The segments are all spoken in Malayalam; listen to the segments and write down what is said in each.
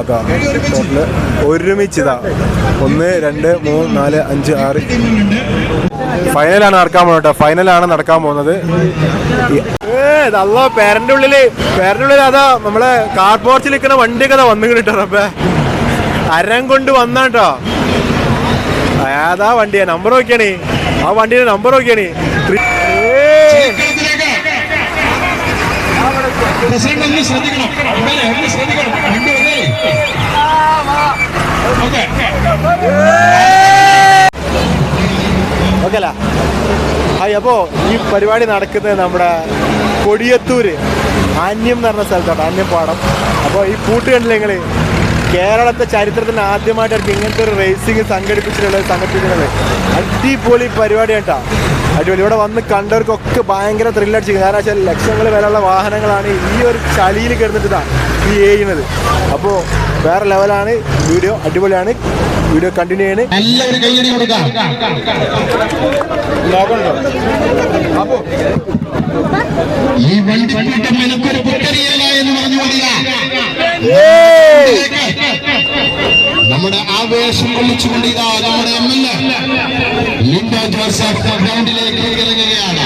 അതാ ടോട്ടൽ ഒരുമിച്ച് ഇതാ ഒന്ന് രണ്ട് മൂന്ന് നാല് അഞ്ച് ആറ്. ഫൈനലാണ് നടക്കാൻ പോകുന്നത് ഫൈനലാണ് നടക്കാൻ പോകുന്നത്. അല്ലോ പേരന്റെ ഉള്ളിൽ. പേരന്റെ ഉള്ളിൽ അതാ നമ്മളെ കാർ പോർച്ചിൽ നിൽക്കുന്ന വണ്ടിയൊക്കെ അതാ വന്നു കിട്ടോ അപ്പൊ. അരം കൊണ്ട് വന്നാട്ടോ ഏതാ വണ്ടിയാ. നമ്പർ നോക്കിയാണേ. ആ വണ്ടിയുടെ നമ്പർ നോക്കിയാണേ. പ്രസിഡന്റ് ശ്രദ്ധിക്കണം. ഓക്കെ ഓക്കെ അല്ല ഹായ് ഈ പരിപാടി നടക്കുന്നത് നമ്മുടെ കൊടിയത്തൂര് ആന്യം എന്ന് പറഞ്ഞ സ്ഥലത്താണ് ആന്യം പാടം അപ്പോൾ ഈ പൂട്ട് കണ്ടില്ല കേരളത്തെ ചരിത്രത്തിന് ആദ്യമായിട്ടായിരിക്കും ഇങ്ങനത്തെ ഒരു റേസിംഗ് സംഘടിപ്പിച്ചിട്ടുള്ളത് സംഘടിപ്പിക്കുന്നത്. അടിപൊളി പരിപാടി കേട്ടോ. അടിപൊളി. ഇവിടെ വന്ന് കണ്ടവർക്കൊക്കെ ഭയങ്കര ത്രില്ലടിച്ചിരിക്കും കാരണം വെച്ചാൽ ലക്ഷങ്ങൾ വിലയുള്ള വാഹനങ്ങളാണ് ഈ ഒരു ചളിയിൽ കിടന്നിട്ട് ഇതാ ഈ ചെയ്യുന്നത് അപ്പോൾ വേറെ ലെവലാണ് വീഡിയോ അടിപൊളിയാണ്. വീഡിയോ കണ്ടിന്യൂ ചെയ്യണ്. നല്ലൊരു കയ്യടി കൊടുക്കാം. അപ്പോൾ ഈ വണ്ടി കണ്ടിട്ട് എനിക്കൊരു പുത്തരിയല്ല എന്ന് പറഞ്ഞുകൊണ്ടില്ല നമ്മുടെ ആവേശം കൊള്ളിച്ചുകൊണ്ട് ഇതാ നമ്മുടെ M L A Lindo Joseph ഗ്രൗണ്ടിലേക്ക് ഇറങ്ങുകയാണ്.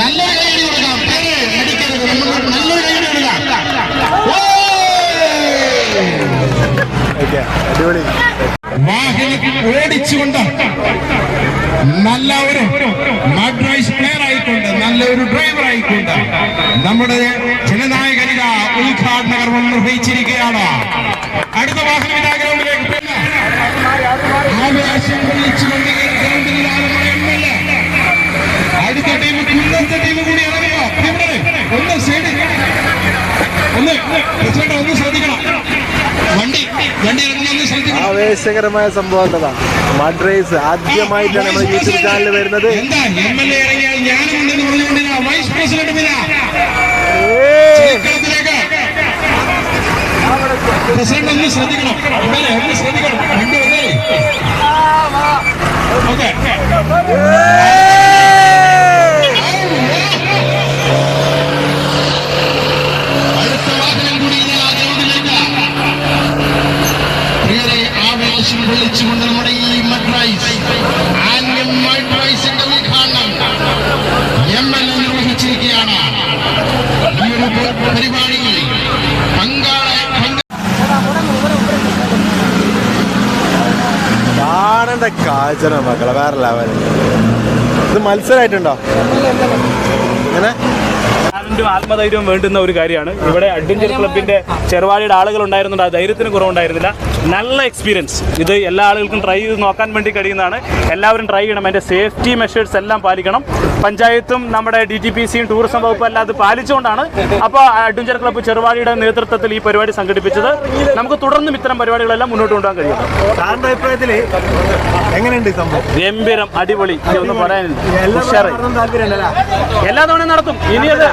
നല്ല കൈയടി കൊടുക്കാം. പേര് നടിക്കരുത്. നമ്മൾ നല്ലൊരു കൈയടി അടിപൊളി വാഹനം ഓടിച്ചുകൊണ്ട് നല്ല ഒരു മഡ്രൈസ് പ്ലെയർ ആയിക്കൊണ്ട് നല്ല ഒരു ഡ്രൈവർ ആയിക്കൊണ്ട് നമ്മുടെ ജനനായകനിക ഉദ്ഘാടന കർമ്മം നിർവഹിച്ചിരിക്കുകയാണ് അടുത്ത വാഹനം ഇതാ ഗ്രൗണ്ടിലേക്ക് പിന്നെ ആവേശം കൊള്ളിച്ചുകൊണ്ട്. അടുത്ത ടീം കുന്നത്തെ ടീം കൂടി ഒന്ന് സൈഡ്. ഒന്ന്. പ്രസിഡന്റ് ഒന്ന് ശ്രദ്ധിക്കണം. വണ്ടി വണ്ടി ഇറങ്ങുന്ന ഒന്ന് ശ്രദ്ധിക്കണം. ആവേശകരമായ സംഭവം കഥ മഡ് റേസ് ആദ്യമായിട്ടാണ് നമ്മുടെ യൂട്യൂബ് ചാനലിൽ വരുന്നത്. എന്താ എം എൽ എ ഇറങ്ങിയാൽ ഞാനുണ്ടെന്ന് പറഞ്ഞുകൊണ്ടില്ല വൈസ് പ്രസിഡന്റ് ഒന്ന് ശ്രദ്ധിക്കണം. ഒന്ന് ശ്രദ്ധിക്കണം. വണ്ടി വന്നേ ഓക്കെ അടുത്ത വാഹനം കൂടി ഇതാ ഗ്രൗണ്ടിലേക്ക് പ്രിയരെ ആവേശം വിളിച്ചുകൊണ്ട് നമ്മുടെ ഈ മഡ്രൈസ് ആന്യം മഡ്രൈസിന്റെ ഉദ്ഘാടനം എം എൽ എ നിർവഹിച്ചിരിക്കുകയാണ് ഈ ഒരു പരിപാടിയിൽ പങ്കാളെ പങ്ക കാണേണ്ട കാഴ്ച മക്കളെ വേറെ ലെവൽ ഇത് മത്സരമായിട്ടുണ്ടോ അങ്ങനെ ആത്മധൈര്യം വേണ്ടുന്ന ഒരു കാര്യമാണ്. ഇവിടെ അഡ്വഞ്ചർ ക്ലബിന്റെ ചെറുവാടിയുടെ ആളുകൾ ഉണ്ടായിരുന്നുണ്ട്. ആ ധൈര്യത്തിന് കുറവുണ്ടായിരുന്നില്ല. നല്ല എക്സ്പീരിയൻസ് ഇത് എല്ലാ ആളുകൾക്കും ട്രൈ ചെയ്ത് നോക്കാൻ വേണ്ടി കഴിയുന്നതാണ്. എല്ലാവരും ട്രൈ ചെയ്യണം. അതിന്റെ സേഫ്റ്റി മെഷേഴ്സ് എല്ലാം പാലിക്കണം. പഞ്ചായത്തും നമ്മുടെ ഡി ടി പി സിയും ടൂറിസം വകുപ്പും എല്ലാം അത് പാലിച്ചുകൊണ്ടാണ് അപ്പോൾ അഡ്വഞ്ചർ ക്ലബ്ബ് ചെറുവാടിയുടെ നേതൃത്വത്തിൽ ഈ പരിപാടി സംഘടിപ്പിച്ചത്. നമുക്ക് തുടർന്നും ഇത്തരം പരിപാടികളെല്ലാം മുന്നോട്ട് കൊണ്ടുപോകാൻ കഴിയും. ഗംഭീരം അടിപൊളി. ഒന്നും പറയാനില്ല. എല്ലാ ഉഷാറ്. എല്ലാ തവണയും നടത്തും. ഇനി അത്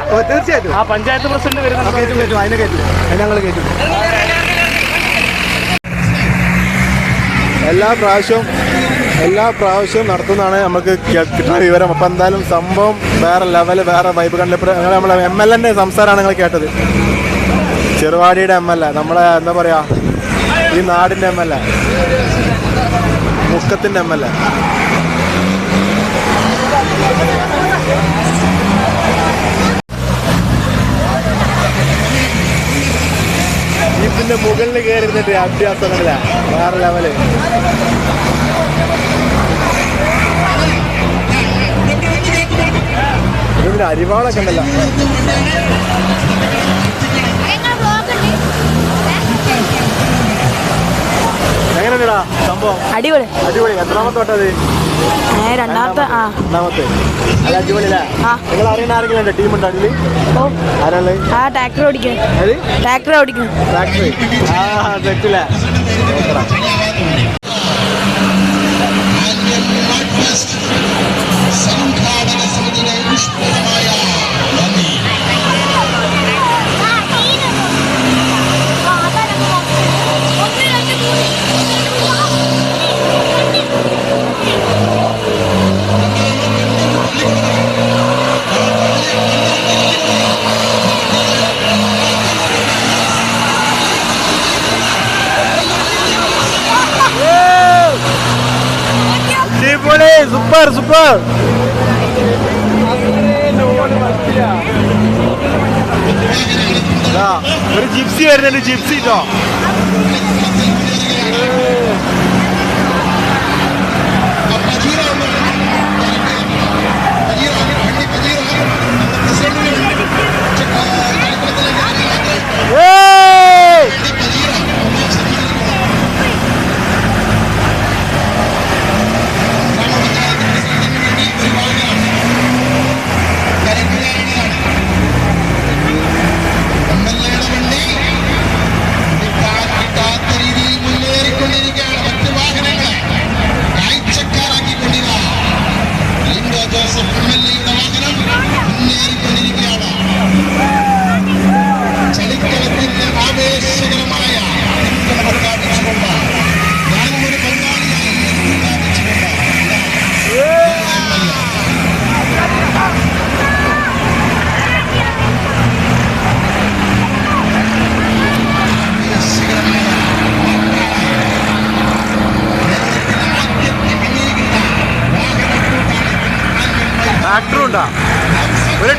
ആ പഞ്ചായത്ത് പ്രസിഡന്റ് വരുന്ന കയറ്റും കയറ്റും അതിനെ കയറ്റും അതിനെ ഞങ്ങൾ കയറ്റും എല്ലാ പ്രാവശ്യവും എല്ലാ പ്രാവശ്യവും നടത്തുന്നതാണ് നമുക്ക് കിട്ടുന്ന വിവരം. അപ്പം എന്തായാലും സംഭവം വേറെ ലെവൽ വേറെ വൈബ് കണ്ടിപ്പോൾ നമ്മളെ എം എൽ എന്റെ സംസാരമാണ് നിങ്ങൾ കേട്ടത്. ചെറുവാടിയുടെ എം എൽ എ നമ്മളെ എന്താ പറയുക ഈ നാടിന്റെ എം എൽ എ മുക്കത്തിന്റെ എം എൽ എ ജീപ്പിന്റെ മുകളിൽ കയറിയിരുന്നിട്ട് അഭ്യാസങ്ങളില്ല വേറെ ലെവൽ ഇതിന്റെ അരിവാളൊക്കെ ഉണ്ടല്ലോ. എങ്ങനെയാ സംഭവം? അടിപൊളി. അടിപൊളി. എത്രാമത്തെ തൊട്ടത് ഏ രണ്ടാമത്തെ ആ. ആ. നിങ്ങൾ അറിയുന്ന ആരെങ്കിലും ടീം ഉണ്ട് അതിൽ? ഓ. ആരാൾ ആ ട്രാക്ടർ ഓടിക്കുന്നു അത് ട്രാക്ടർ സൂപ്പർ സൂപ്പർ. ഒരു ജിപ്സി വരുന്നുണ്ട് ജിപ്സി കേട്ടോ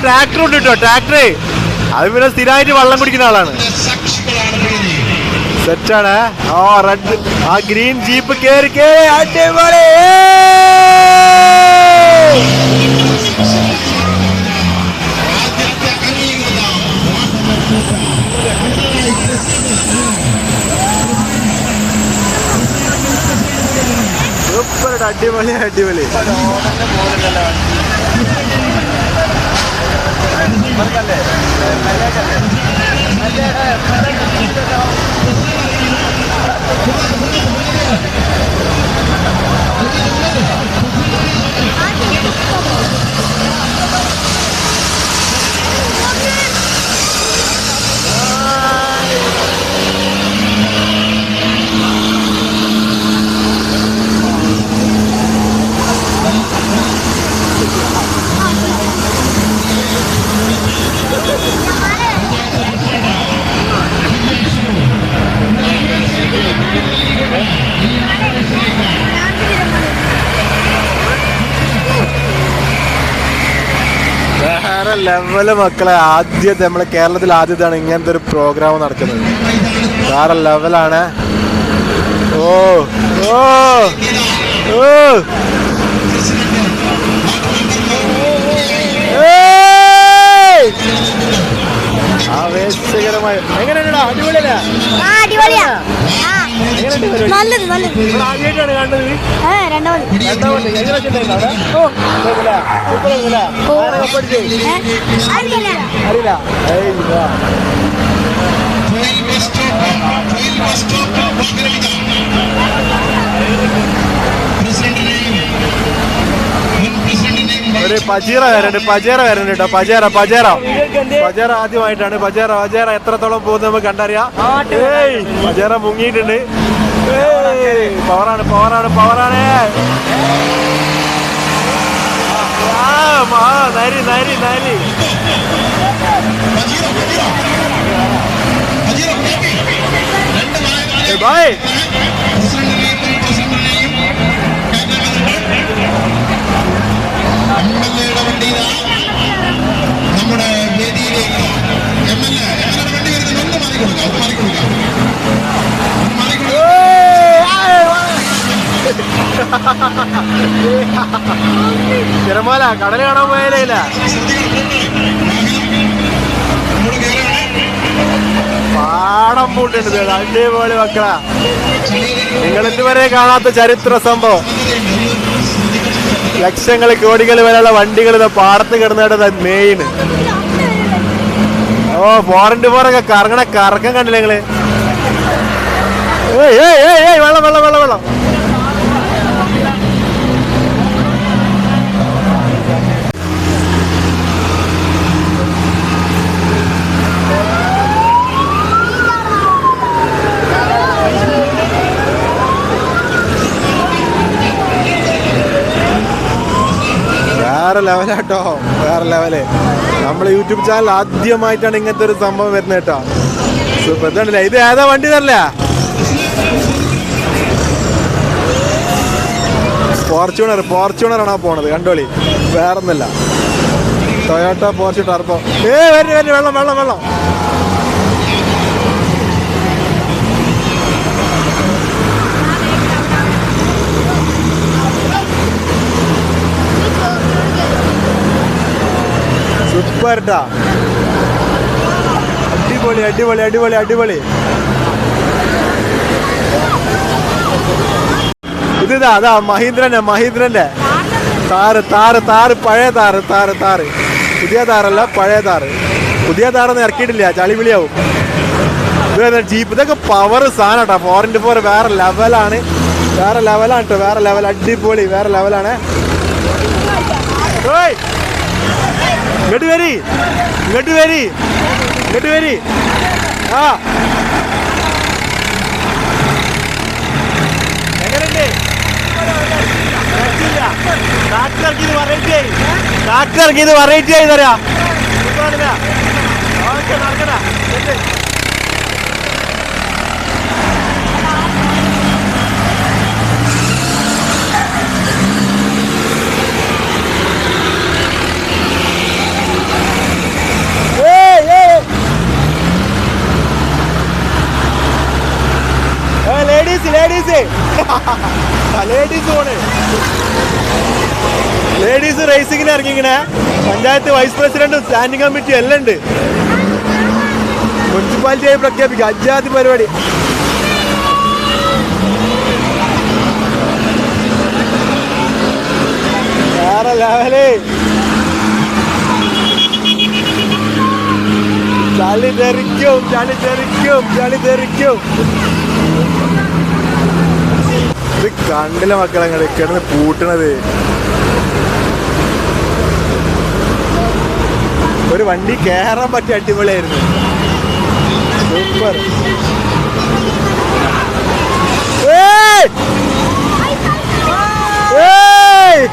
ട്രാക്ടർ ഉണ്ട് കേട്ടോ ട്രാക്ടറേ അത് പിന്നെ സ്ഥിരമായിട്ട് വെള്ളം കുടിക്കുന്ന ആളാണ്. സെറ്റാണ് ആ റെഡ് ആ ഗ്രീൻ ജീപ്പ് കേറി കേറി. അടിപൊളി! സൂപ്പർ അടിപൊളി അടിപൊളി. വേറെ ലെവൽ മക്കളെ ആദ്യത്തെ നമ്മളെ കേരളത്തിൽ ആദ്യത്താണ് ഇങ്ങനത്തെ ഒരു പ്രോഗ്രാം നടക്കുന്നത്. വേറെ ലെവലാണ് ഓ ഓ ഓ. ആവേശകരമായി. എങ്ങനെയുണ്ടാ അടിപൊളിയല്ലേ? അടിപൊളിയാ? നല്ലത് നല്ലത്. ആദ്യമായിട്ടാണ് കണ്ടത് ഏ രണ്ടാമത്. അറിയില്ല. അറിയില്ല. ഒരു പജീറ വരുന്നുണ്ട് പജേറ വരുന്നുണ്ട് കേട്ടോ പജേറ പജേറ. പജേറ ആദ്യമായിട്ടാണ്. പജേറ പജേറ എത്രത്തോളം പോകുന്നത് നമുക്ക് കണ്ടറിയാം. ഏയ് മുങ്ങിയിട്ടുണ്ട്. പവറാണ് പവറാണ് പവറാണ് നരി നരി നരി ഹജീറ ഹജീറ ഹജീറ ബാക്കി രണ്ട് വാഹനങ്ങളെ ഏയ് ബായ് നമ്മുടെ എം എൽ തിരമാല കടൽ കാണാൻ പോയാലേല പാടം പൂട്ടുണ്ട് അടിപൊളി മക്കളാ. നിങ്ങൾ ഇതുവരെ കാണാത്ത ചരിത്ര സംഭവം. ലക്ഷങ്ങൾ കോടികൾ വരെയുള്ള വണ്ടികൾ പാടത്ത് കിടന്നിട്ട് മെയിൻ ഓ ഫോറിന്റെ ഫോറൊക്കെ കറങ്ങണ കറക്കം കണ്ടില്ലേ നിങ്ങൾ? ഏയ് ഏയ് ഏയ് വെള്ളം വെള്ളം വെള്ളം വെള്ളം. വേറെ ലെവലാട്ടോ വേറെ ലെവൽ നമ്മളെ യൂട്യൂബ് ചാനൽ ആദ്യമായിട്ടാണ് ഇങ്ങനത്തെ ഒരു സംഭവം വരുന്നത് കേട്ടോ. സൂപ്പർ ഇതുണ്ടല്ലേ ഇത് ഏതാ വണ്ടി തരല? ഫോർച്യൂണർ ഫോർച്യൂണർ ആണോ പോണത്? കണ്ടോളി. വേറൊന്നല്ല ടൊയോട്ട ഫോർച്യൂണർ ടർബോ ഏ വരി വരി വെള്ളം വെള്ളം വെള്ളം. സൂപ്പർ ട്ടാ അടിപൊളി അടിപൊളി അടിപൊളി. അടിപൊളി ഇത് അതാ മഹീന്ദ്രന്റെ മഹീന്ദ്രന്റെ. താറ് താറ് താറ് പഴയ താറ് താറ് താറ്. പുതിയ താറല്ല പഴയ താറ്. പുതിയ താറൊന്നും ഇറക്കിയിട്ടില്ല ചളിവിളിയാവും ഇത് ജീപ്പ്? ഇതൊക്കെ പവർ സാധനം കേട്ടോ ഫോർ ഇന്റു ഫോർ വേറെ ലെവലാണ് വേറെ ലെവലാണ് കേട്ടോ വേറെ ലെവൽ അടിപൊളി വേറെ ലെവലാണ് ഓയ് ഇങ്ങോട്ട് വരി ഇങ്ങോട്ട് വരി ഇങ്ങോട്ട് വരി ആ എങ്ങനെയുണ്ട് ട്രാക്ടർ വറൈറ്റി ആയി ട്രാക്ടർ ഇറക്കിയത് വെറൈറ്റി ആയി തരാം നടക്കണ ഏയ് ഏയ് ലേഡീസ് ലേഡീസ് ലേഡീസ് പോണ് ലേഡീസ് റേസിങ്ങിന് ഇറങ്ങിങ്ങനെ പഞ്ചായത്ത് വൈസ് പ്രസിഡന്റും സ്റ്റാൻഡിംഗ് കമ്മിറ്റിയും എല്ലാം ഉണ്ട്. മുനിസിപ്പാലിറ്റി ആയി പ്രഖ്യാപിക്കുക. അജാതി പരിപാടി. വേറെ ലെവലേ ചളി തെറിക്കും ചളി തെറിക്കും ചളി തെറിക്കും. ഇത് കണ്ടില്ല മക്കളെ കിടന്ന് പൂട്ടണത് ഒരു വണ്ടി കേറാൻ പറ്റിയ അടിപൊളിയായിരുന്നു സൂപ്പർ ഏയ്! ഏയ്!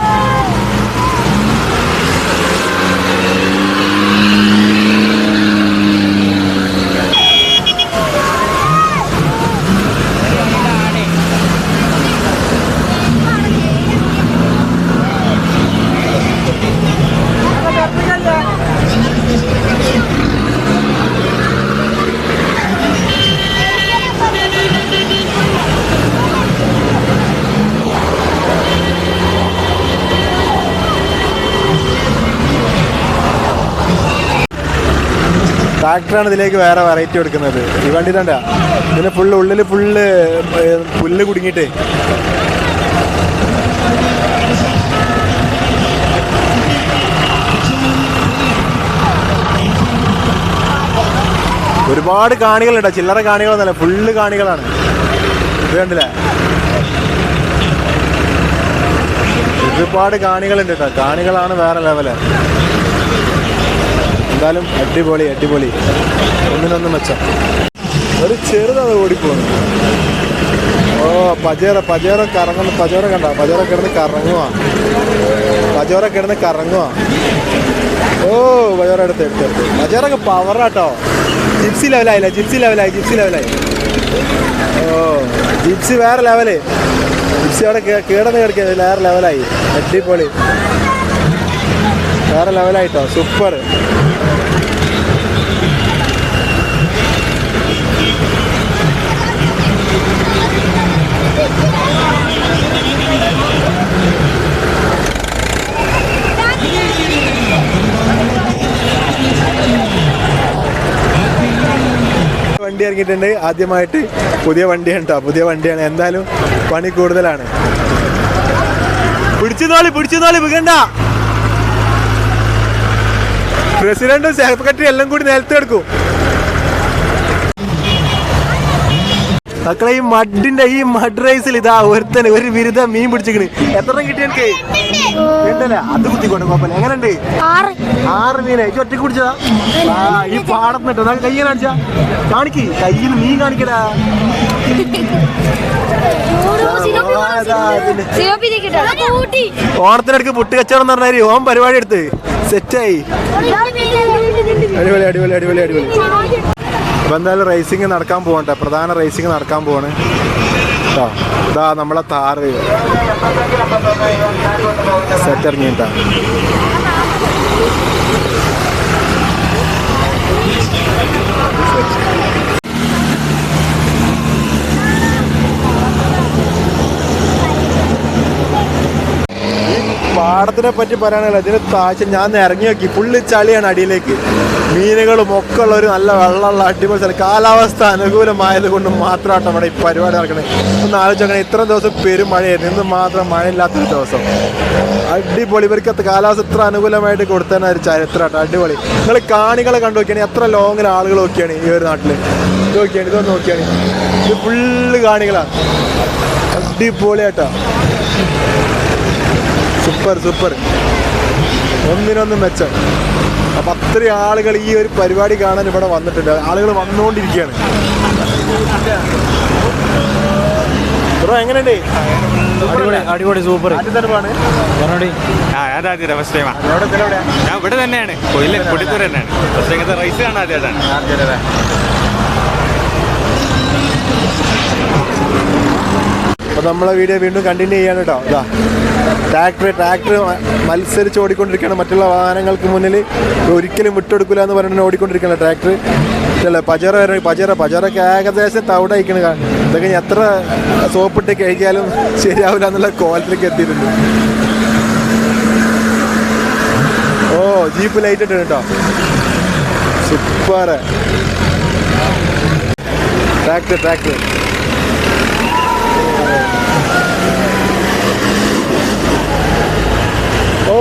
ട്രാക്ടറാണ് ഇതിലേക്ക് വേറെ വെറൈറ്റി കൊടുക്കുന്നത് ഈ വണ്ടി തണ്ട ഇതിന് ഫുള്ള് ഉള്ളിൽ ഫുള്ള് പുല്ല് കുടുങ്ങിയിട്ട്. ഒരുപാട് കാണികളുണ്ട്. ചില്ലറ കാണികളൊന്നല്ല ഫുള്ള് കാണികളാണ്. ഇത് കണ്ടില്ലേ? ഒരുപാട് കാണികളുണ്ട് കേട്ടോ. കാണികളാണ് വേറെ ലെവൽ എന്തായാലും അടിപൊളി അടിപൊളി. ഒന്നിനൊന്നും മെച്ചം. ഒരു ചെറുതത് ഓടിപ്പോന്നു ഓ പജേറ പജേറ കറങ്ങുന്ന. പജോറ കണ്ട? പജോറ കിടന്ന് കറങ്ങുവാ. പജോറ കിടന്ന് കറങ്ങുവാ. ഓ പജോറ എടുത്ത് എടുത്ത് എടുത്ത്. പജോറൊക്കെ പവറാട്ടോ ജിപ്സി ലെവലായില്ല? ജിപ്സി ലെവലായി ജിപ്സി ലെവലായി. ഓ ജിപ്സി വേറെ ലെവൽ. ജിപ്സി അവിടെ കീടന്ന് കിടക്കുന്നത് വേറെ ലെവലായി. അടിപൊളി. വേറെ ലെവലായിട്ടോ? സൂപ്പർ. വണ്ടി ഇറങ്ങിയിട്ടുണ്ട് ആദ്യമായിട്ട് പുതിയ വണ്ടിയാണ് കേട്ടോ പുതിയ വണ്ടിയാണ്. എന്തായാലും പണി കൂടുതലാണ്. പിടിച്ചു നോളി പിടിച്ചു നോളി വികണ്ട. പ്രസിഡന്റും സെക്രട്ടറി എല്ലാം കൂടി നിലത്ത് മക്കളെ ഈ മഡിന്റെ ഈ മഡ് റൈസിൽ ഇതാ ഒരുത്തന് ഒരു ബിരുദ മീൻ പിടിച്ചിക്കണ് എത്ര കിട്ടി എനിക്ക്? ഉണ്ടല്ലേ അത് കുത്തിക്കോട്ടെ കോപ്പൻ എങ്ങനെയുണ്ട്? ആറ്. ആറ് മീനെ. ഈ കുടിച്ചതാ? ഈ പാടത്ത് നിട്ടോ നമുക്ക് കയ്യിൽ കാണിച്ചാ? കാണിക്ക്. കയ്യിൽ മീൻ കാണിക്കടാ. ഓണത്തിനടുക്ക് പുട്ട് കച്ചവടം എന്ന് പറഞ്ഞാൽ ഓൻ പരിപാടി എടുത്ത്. സെറ്റായി. അടിപൊളി അടിപൊളി അടിപൊളി അടിപൊളി. അപ്പൊ എന്തായാലും റേസിംഗ് നടക്കാൻ പോകണ്ടേ പ്രധാന റേസിംഗ് നടക്കാൻ പോവാണ്. കേട്ടോ ഇതാ നമ്മളെ താറ് സെറ്റ് ഇറങ്ങിയിട്ടാ. പാടത്തിനെ പറ്റി പറയുകയാണെങ്കിൽ അതിന് താഴ്ച ഞാൻ ഇറങ്ങി നോക്കി. ഫുള്ള് ചളിയാണ് അടിയിലേക്ക്. മീനുകളും ഒക്കെ ഉള്ള ഒരു നല്ല വെള്ളമുള്ള അടിപൊളി സ്ഥലം. കാലാവസ്ഥ അനുകൂലമായത് കൊണ്ട് മാത്രമാട്ടോ അവിടെ ഈ പരിപാടി നടക്കണേ. ഒന്ന് ആലോചിച്ചോക്കണേ ഇത്രയും ദിവസം പെരും മഴയായിരുന്നു. ഇന്ന് മാത്രം മഴയില്ലാത്തൊരു ദിവസം. അടിപൊളി. ഇവർക്ക് കാലാവസ്ഥ ഇത്ര അനുകൂലമായിട്ട് കൊടുത്തന്നെ ഒരു ചരിത്രമാട്ടോ. അടിപൊളി. നിങ്ങൾ കാണികളെ കണ്ടു നോക്കിയാണ്. എത്ര ലോങ്ങിൽ ആളുകൾ നോക്കിയാണ് ഈ ഒരു നാട്ടിൽ ഇത് നോക്കിയാണ് ഇതൊന്ന് നോക്കിയാണ്. ഇത് ഫുള്ള് കാണികളാണ് അടിപൊളിയാട്ടോ. Super super. ഒന്നിനൊന്ന് മെച്ചം. അപ്പൊ അത്രയും ആളുകൾ ഈ ഒരു പരിപാടി കാണാൻ ഇവിടെ വന്നിട്ടുണ്ട്. ആളുകൾ വന്നുകൊണ്ടിരിക്കുകയാണ് ബ്രോ എങ്ങനെയുണ്ട്? അടിപൊളി അടിപൊളി സൂപ്പർ. ഞാൻ ഇവിടെ തന്നെയാണ്. കൊയില കൊടിത്തൂർ തന്നെയാണ്. പക്ഷേ ഇങ്ങനത്തെ റൈസ് കാണാൻ ആദ്യമായിട്ടാണ്. അപ്പൊ നമ്മളെ വീഡിയോ വീണ്ടും കണ്ടിന്യൂ ചെയ്യാണ് കേട്ടോ ഇതാ. ട്രാക്ടർ ട്രാക്ടർ മത്സരിച്ച് ഓടിക്കൊണ്ടിരിക്കുകയാണ്. മറ്റുള്ള വാഹനങ്ങൾക്ക് മുന്നിൽ ഒരിക്കലും വിട്ടുകൊടുക്കില്ല എന്ന് പറഞ്ഞിട്ട് ഓടിക്കൊണ്ടിരിക്കുകയാണ് ട്രാക്ടർ. അല്ല പജറ വരെ പജറ പജറൊക്കെ ഏകദേശം തവിട് അയക്കണ ഇതൊക്കെ ഞാൻ എത്ര സോപ്പിട്ട് കഴിക്കാലും ശരിയാവില്ല എന്നുള്ള കോലത്തിലേക്ക് എത്തിയിട്ടുണ്ട്. ഓ ജീപ്പ് ലൈറ്റ് ഇട്ടുണ്ട് കേട്ടോ. സൂപ്പർ. ട്രാക്ടർ ട്രാക്ടർ ഓ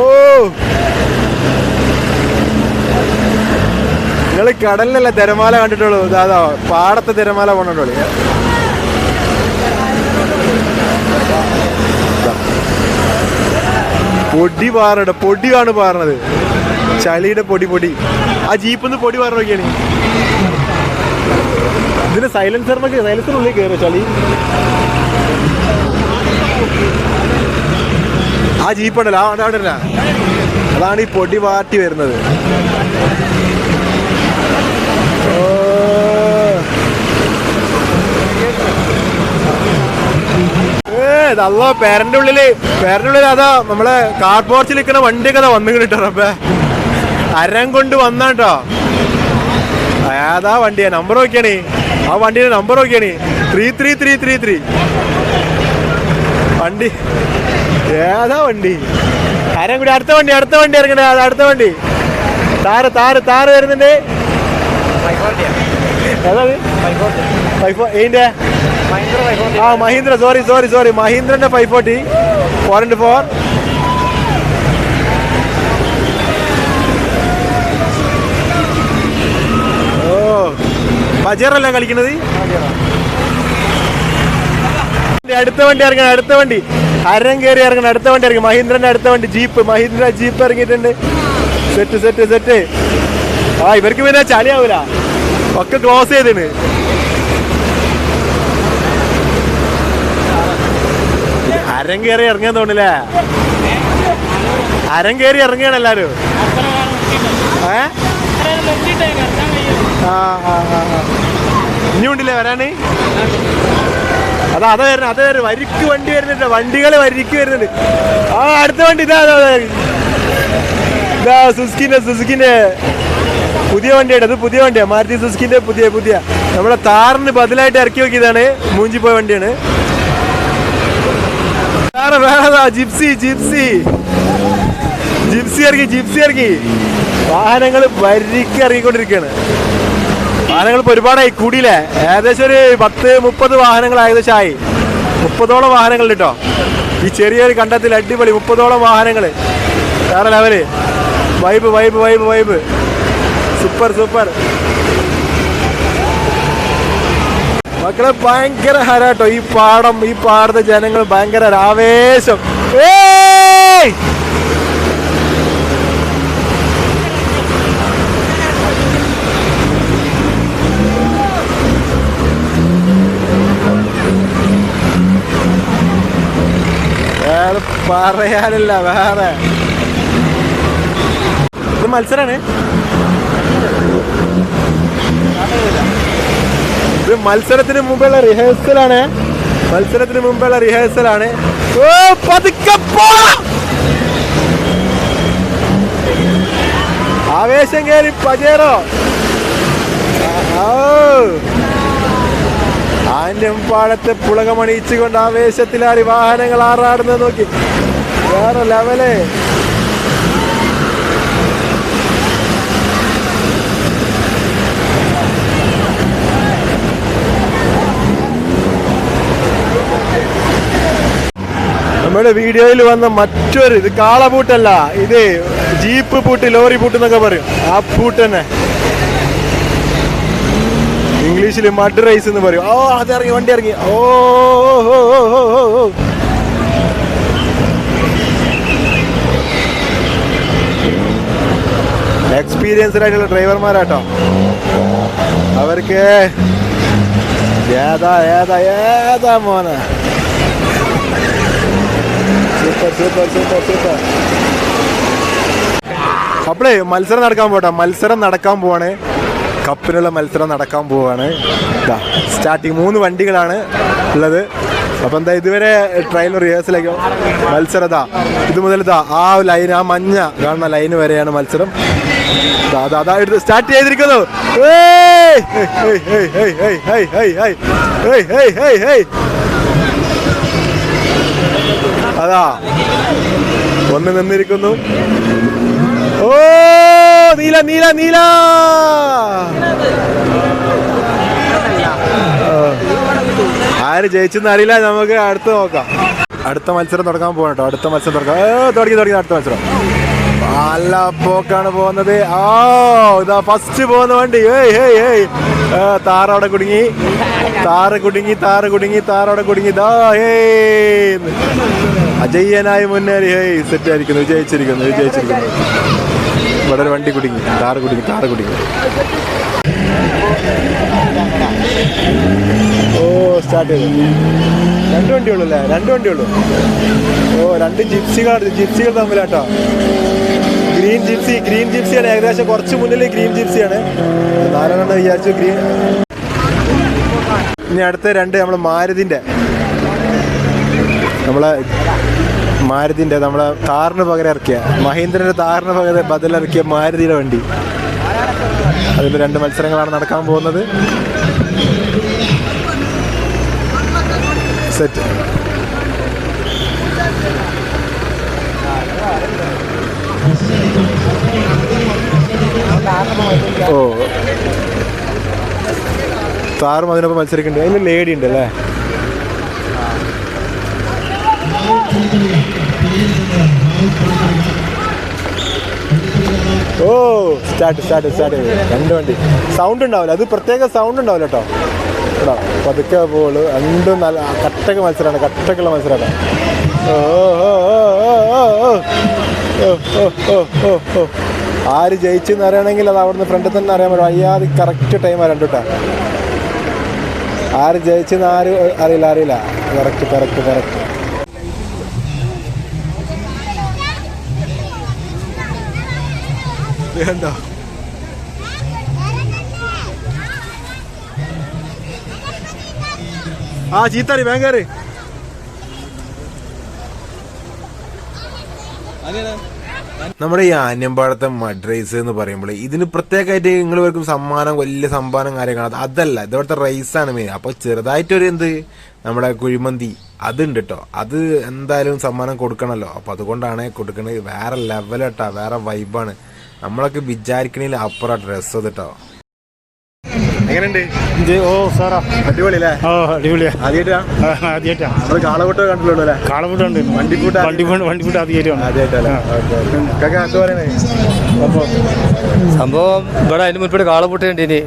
നിങ്ങൾ കടലിലല്ല തിരമാല കണ്ടിട്ടുള്ളൂ. അതാ പാടത്തെ തിരമാല കൊണ്ടിട്ടുള്ളൂ പൊടി പാറണ്ട പൊടിയാണ് പാറണത്. ചളിയുടെ പൊടി പൊടി. ആ ജീപ്പിന്ന് പൊടി പാറ നോക്കിയാണ്. ഇതിന് സൈലൻസറിനൊക്കെ സൈലൻസറിനുള്ളിൽ കയറും ചളി ആ ജീപ്പുണ്ടല്ലോ ആ അവിടെ അതാണ് ഈ പൊടി പാറ്റി വരുന്നത്. നല്ല പേരന്റെ ഉള്ളിൽ. പേരന്റെ ഉള്ളിൽ അതാ നമ്മളെ കാർ പോർച്ചിൽ നിൽക്കുന്ന വണ്ടിയൊക്കെ അതാ വന്നു കിട്ടോ റബ്ബേ അരം കൊണ്ട് വന്നാട്ടോ ഏതാ വണ്ടിയാ? നമ്പർ നോക്കിയാണേ. ആ വണ്ടിയുടെ number നോക്കിയാണേ. Three three three three three വണ്ടി ഏതാ വണ്ടി. ആരും കൂടി? അടുത്ത വണ്ടി അടുത്ത വണ്ടി ഇറങ്ങണേ. അടുത്ത വണ്ടി. താറ് താറ് താറ് വരുന്നുണ്ട്. ആ Mahindra. Sorry sorry sorry. മഹീന്ദ്രന്റെ five forty four into four ഓ പജറല്ല കളിക്കുന്നത് അടുത്ത വണ്ടി ഇറങ്ങണം അടുത്ത വണ്ടി. അരം കയറി ഇറങ്ങണം അടുത്ത വണ്ടി ഇറങ്ങി. മഹീന്ദ്രന്റെ അടുത്ത വണ്ടി ജീപ്പ്. മഹീന്ദ്ര ജീപ്പ് ഇറങ്ങിയിട്ടുണ്ട്. Set set set. ആ ഇവർക്ക് പിന്നെ ചളിയാവൂല. ഒക്കെ ക്ലോസ് ചെയ്തിന്. അരം കയറി ഇറങ്ങാൻ തോന്നില്ലേ അരം കയറി ഇറങ്ങുകയാണ് എല്ലാരും ഏ? ആ. ഇനിയുണ്ടല്ലേ വരാന്? അതാ അതാ വരുന്നത് അത് വരുന്നത്. വരിക്ക് വണ്ടി വരുന്നുണ്ട് വണ്ടികൾ വരിക്ക് വരുന്നുണ്ട്. ആ അടുത്ത വണ്ടി ഇതാ. ഇതാ സുസ്കിന്റെ സുസുക്കിന്റെ പുതിയ വണ്ടിയാണ് അത് പുതിയ വണ്ടിയാണ് മാരുതി സുസ്കിന്റെ പുതിയ പുതിയ. നമ്മുടെ താറിന് ബദലായിട്ട് ഇറക്കി നോക്കിയതാണ് മൂഞ്ചി പോയ വണ്ടിയാണ്. വേറെ വേറെ ജിപ്സി ജിപ്സി. ജിപ്സി ഇറക്കി ജിപ്സി ഇറക്കി. വാഹനങ്ങൾ വരിക്ക് ഇറങ്ങിക്കൊണ്ടിരിക്കുകയാണ്. വാഹനങ്ങൾ ഇപ്പൊ ഒരുപാടായി കൂടിയില്ലേ? ഏകദേശം ഒരു പത്ത് മുപ്പത് വാഹനങ്ങൾ ഏകദേശം ആയി മുപ്പതോളം വാഹനങ്ങൾ കേട്ടോ ഈ ചെറിയൊരു കണ്ടത്തിൽ അടിപൊളി മുപ്പതോളം വാഹനങ്ങൾ. വേറെ level vibe vibe vibe vibe super super മക്കളെ ഭയങ്കര ഹരാട്ടോ ഈ പാടം ഈ പാടത്തെ ജനങ്ങൾ ഭയങ്കര ആവേശം. ഏയ് വേറെ പറയാനില്ല വേറെ. ഇത് മത്സരാണ്. ഇത് മത്സരത്തിന് മുമ്പുള്ള റിഹേഴ്സലാണ് മത്സരത്തിന് മുമ്പുള്ള റിഹേഴ്സലാണ് ഓ പതുക്കെ ആവേശം കയറി പജേറോ. ഓ. ആന്യം പാടത്തെ പുളകമണിയിച്ചുകൊണ്ട് ആവേശത്തിലാറി വാഹനങ്ങൾ ആറാടുന്നത് നോക്കി. വേറെ ലെവലേ. നമ്മുടെ വീഡിയോയിൽ വന്ന മറ്റൊരു ഇത് കാളപൂട്ടല്ല ഇത് ജീപ്പ് പൂട്ട് ലോറി പൂട്ട് എന്നൊക്കെ പറയും. ആ പൂട്ട് തന്നെ. ഇംഗ്ലീഷിൽ മഡ് റൈസ് എന്ന് പറയും. ഓ അത് ഇറങ്ങി വണ്ടി ഇറങ്ങി. ഓ. എക്സ്പീരിയൻസ്ഡ് ആയിട്ടുള്ള ഡ്രൈവർമാരാട്ടോ അവർക്ക് ഏതാ ഏതാ ഏതാ മോനെ? അപ്പളേ മത്സരം നടക്കാൻ പോട്ടെ. മത്സരം നടക്കാൻ പോവാണ്. കപ്പിനുള്ള മത്സരം നടക്കാൻ പോവുകയാണ് സ്റ്റാർട്ടിങ് മൂന്ന് വണ്ടികളാണ് ഉള്ളത്. അപ്പം എന്താ ഇതുവരെ ട്രയൽ റിഹേഴ്സലൊക്കെ മത്സരതാ ഇത് മുതൽ ഇതാ ആ ലൈൻ ആ മഞ്ഞ കാണുന്ന ലൈൻ വരെയാണ് മത്സരം. അതാ സ്റ്റാർട്ട് ചെയ്തിരിക്കുന്നു. അതാ ഒന്ന് നിന്നിരിക്കുന്നു. ഓ നീല നീല നീല! ആര് ജയിച്ചെന്ന് അറിയില്ല. നമുക്ക് അടുത്ത് നോക്കാം. അടുത്ത മത്സരം തുടങ്ങാൻ പോകണം അടുത്ത മത്സരം തുടങ്ങാം. തുടങ്ങി തുടങ്ങി. അടുത്ത മത്സരം. നല്ല പോക്കാണ് പോകുന്നത്. ആ ഇതാ ഫസ്റ്റ് പോകുന്ന വണ്ടി. ഏയ് ഏയ് ആ, താറവിടെ കുടുങ്ങി. താറ് കുടുങ്ങി താറ് കുടുങ്ങി താറവിടെ കുടുങ്ങി. ദാ അജയ്യനായി മുന്നേറി. ഹേയ് സെറ്റ് ആയിരിക്കുന്നു. വിജയിച്ചിരിക്കുന്നു വിജയിച്ചിരിക്കുന്നു. ഇവിടെ ഒരു വണ്ടി കുടുങ്ങി. താറ് കുടുങ്ങി താറ് കുടുങ്ങി. ഓ സ്റ്റാർട്ട് ചെയ്തു രണ്ട് വണ്ടിയുള്ളൂ അല്ലേ? രണ്ട് വണ്ടിയുള്ളൂ. ഓ രണ്ട് ജിപ്സികൾ ജിപ്സികൾ തമ്മിലാട്ടോ. ഗ്രീൻ ജിപ്സി ഗ്രീൻ ജിപ്സിയാണ്. ഏകദേശം കുറച്ച് മുന്നിൽ ഗ്രീൻ ജിപ്സിയാണ്. നാലെണ്ണം വിചാരിച്ചു ഗ്രീൻ. ഇനി അടുത്ത രണ്ട് നമ്മൾ മാരുതിന്റെ. നമ്മളെ മാരുതിന്റെ നമ്മളെ താറിന് പകരം ഇറക്കിയ. മഹീന്ദ്രന്റെ താറിന് പകരം ബദലിറക്കിയ മാരുതിയുടെ വണ്ടി. അതിൽ രണ്ട് മത്സരങ്ങളാണ് നടക്കാൻ പോകുന്നത്. സെറ്റ് ഓ. താറും അതിനൊപ്പം മത്സരിക്കുന്നുണ്ട്. അതിൽ ലേഡി ഉണ്ട് അല്ലേ ഓ സ്റ്റാർട്ട് സ്റ്റാർട്ട് സ്റ്റാർട്ട് രണ്ട് വണ്ടി. സൗണ്ട് ഉണ്ടാവില്ല. അത് പ്രത്യേക സൗണ്ട് ഉണ്ടാവില്ല കേട്ടോ. ഇടാം പതുക്കെ ബോൾ രണ്ടും നല്ല കട്ടക്ക് മത്സരമാണ് കട്ടക്കുള്ള മത്സരമാണ് ആര് ജയിച്ചെന്ന് അറിയണമെങ്കിൽ അത് അവിടുന്ന് ഫ്രണ്ടിൽ തന്നെ അറിയാൻ പറ്റും അയ്യാതെ കറക്റ്റ് ടൈമാണ് രണ്ടു കേട്ടോ ആര് ജയിച്ചെന്ന് ആര് അറിയില്ല അറിയില്ല കറക്റ്റ് കറക്റ്റ് കറക്റ്റ് വേണ്ട ആ ചീത്തറി ബാങ്കേറി നമ്മുടെ ഈ ആന്യമ്പാടത്തെ മഡ്രൈസ് എന്ന് പറയുമ്പോൾ ഇതിന് പ്രത്യേകമായിട്ട് നിങ്ങൾ ഇവർക്കും സമ്മാനം വലിയ സമ്മാനം കാര്യങ്ങൾ അതല്ല ഇതവിടുത്തെ റൈസാണ് മെയിൻ അപ്പോൾ ചെറുതായിട്ടൊരു എന്ത് നമ്മുടെ കുഴിമന്തി അതുണ്ട് കേട്ടോ അത് എന്തായാലും സമ്മാനം കൊടുക്കണല്ലോ. അപ്പോൾ അതുകൊണ്ടാണ് കൊടുക്കുന്നത് വേറെ ലെവലട്ടാ വേറെ വൈബാണ് നമ്മളൊക്കെ വിചാരിക്കണേൽ അപ്പുറം ഡ്രസ്സ് കേട്ടോ ഓ അടിപൊളിയാ. നമ്മൾ അല്ലേ? സംഭവം? ഇവിടെ അതിന് മുൻപിട്ട് കാളപൂട്ടുണ്ട് ഇനി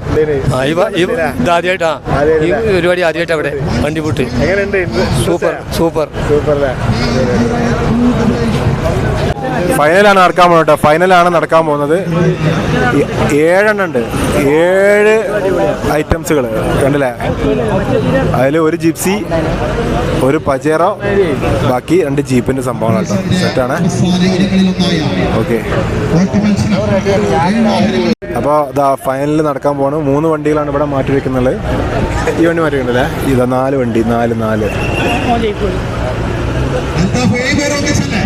ഇതാദ്യമായിട്ടാ ഈ പരിപാടി ആദ്യമായിട്ടാ ഇവിടെ വണ്ടിപൂട്ട് സൂപ്പർ സൂപ്പർ. സൂപ്പർ ഫൈനലാണ് നടക്കാൻ പോകുന്നത് കേട്ടോ. ഫൈനലാണ് നടക്കാൻ പോകുന്നത്. ഏഴെണ്ണം ഉണ്ട് ഏഴ് ഐറ്റംസുകൾ കണ്ടില്ലേ? അതിൽ ഒരു ജിപ്സി ഒരു പജേറോ ബാക്കി രണ്ട് ജീപ്പിന്റെ സംഭവങ്ങൾ കേട്ടോ. സെറ്റാണ്. ഓക്കെ. അപ്പോൾ ഇതാ ഫൈനലിൽ നടക്കാൻ പോകണം മൂന്ന് വണ്ടികളാണ് ഇവിടെ മാറ്റി വെക്കുന്നത്. ഈ വണ്ടി മാറ്റി വെക്കുന്നില്ലേ ഇതാ നാല് വണ്ടി. നാല് നാല് എന്താ പേര് പേര് ഒന്നിച്ചല്ലേ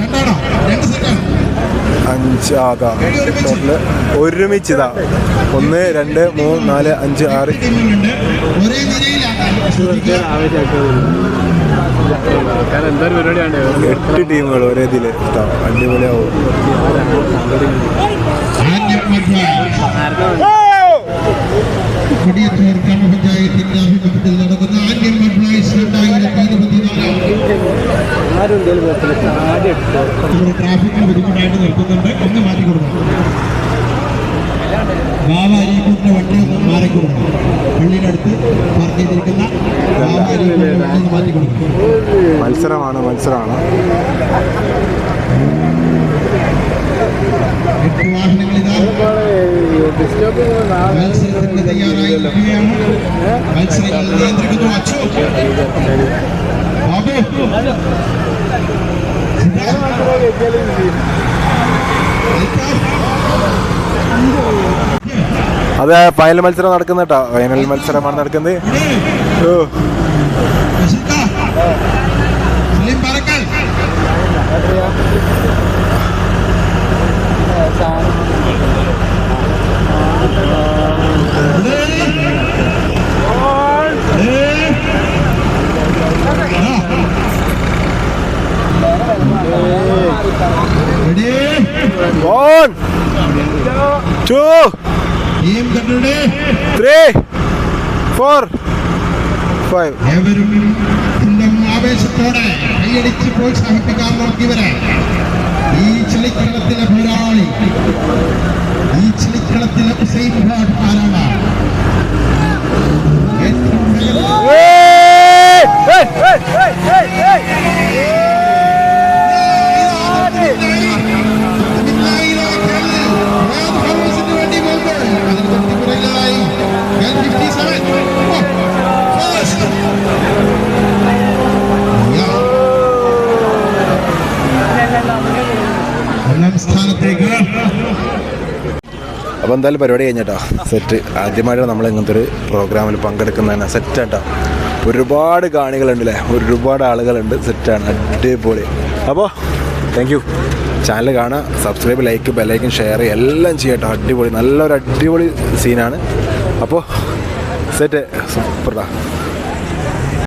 രണ്ടാണോ രണ്ട് സെറ്റാണ് അഞ്ച് അതാ ടോട്ടൽ ഒരുമിച്ച് ഇതാ ഒന്ന് രണ്ട് മൂന്ന് നാല് അഞ്ച് ആറ്. എട്ട് ടീമുകൾ ഒരേ ഇതിൽ അടിപൊളിയാവും. ബുദ്ധിമുട്ടായിട്ട് നിൽക്കുന്നുണ്ട്. ഒന്ന് മാറ്റി കൊടുക്കണം. ബാബ അരീക്കൂട്ടിന്റെ വണ്ടി ഒന്ന് മാറി കൊടുക്കണം. പള്ളിയുടെ അടുത്ത് പാർക്ക് ചെയ്തിരിക്കുന്ന ബാബ അരീക്കൂട്ടിന്റെ വണ്ടി ഒന്ന് മാറ്റി കൊടുക്കണം. മത്സരമാണ് മത്സരമാണ്. എട്ട് വാഹനങ്ങൾ ഇതാ. മത്സരത്തിന് തയ്യാറായിരിക്കുകയാണ്. മത്സരങ്ങൾ നിയന്ത്രിക്കുന്നു അച്ചു. അത് ഫൈനൽ മത്സരം നടക്കുന്ന കേട്ടോ ഫൈനൽ മത്സരമാണ് നടക്കുന്നത്. ഓ. two, പറക്കൽ വൺ ടു ടീം കണ്ടേ ത്രീ ഫോർ ഫൈവ് ഏവരും സ്വന്തം ആവേശത്തോടെ കൈയടിച്ച് പ്രോത്സാഹിപ്പിക്കാൻ നോക്കിയവരെ ഈ ചളിക്കളത്തിലെ പോരാളി ഈ ചളിക്കളത്തിലെ ഉസൈൻ ബോൾട്ട് ആരാണ് ഏറ്റവും അപ്പോൾ എന്തായാലും പരിപാടി കഴിഞ്ഞിട്ടോ? സെറ്റ് ആദ്യമായിട്ട് നമ്മൾ ഇങ്ങനത്തെ ഒരു പ്രോഗ്രാമിൽ പങ്കെടുക്കുന്നതാണ് സെറ്റാട്ടോ ഒരുപാട് കാണികളുണ്ട് അല്ലേ ഒരുപാട് ആളുകളുണ്ട് സെറ്റാണ് അടിപൊളി. അപ്പോൾ താങ്ക് യു ചാനൽ കാണുക സബ്സ്ക്രൈബ് ലൈക്ക് ബെലൈക്കും ഷെയർ എല്ലാം ചെയ്യട്ടോ അടിപൊളി. നല്ലൊരു അടിപൊളി സീനാണ് അപ്പോൾ സെറ്റ് സൂപ്പർടാ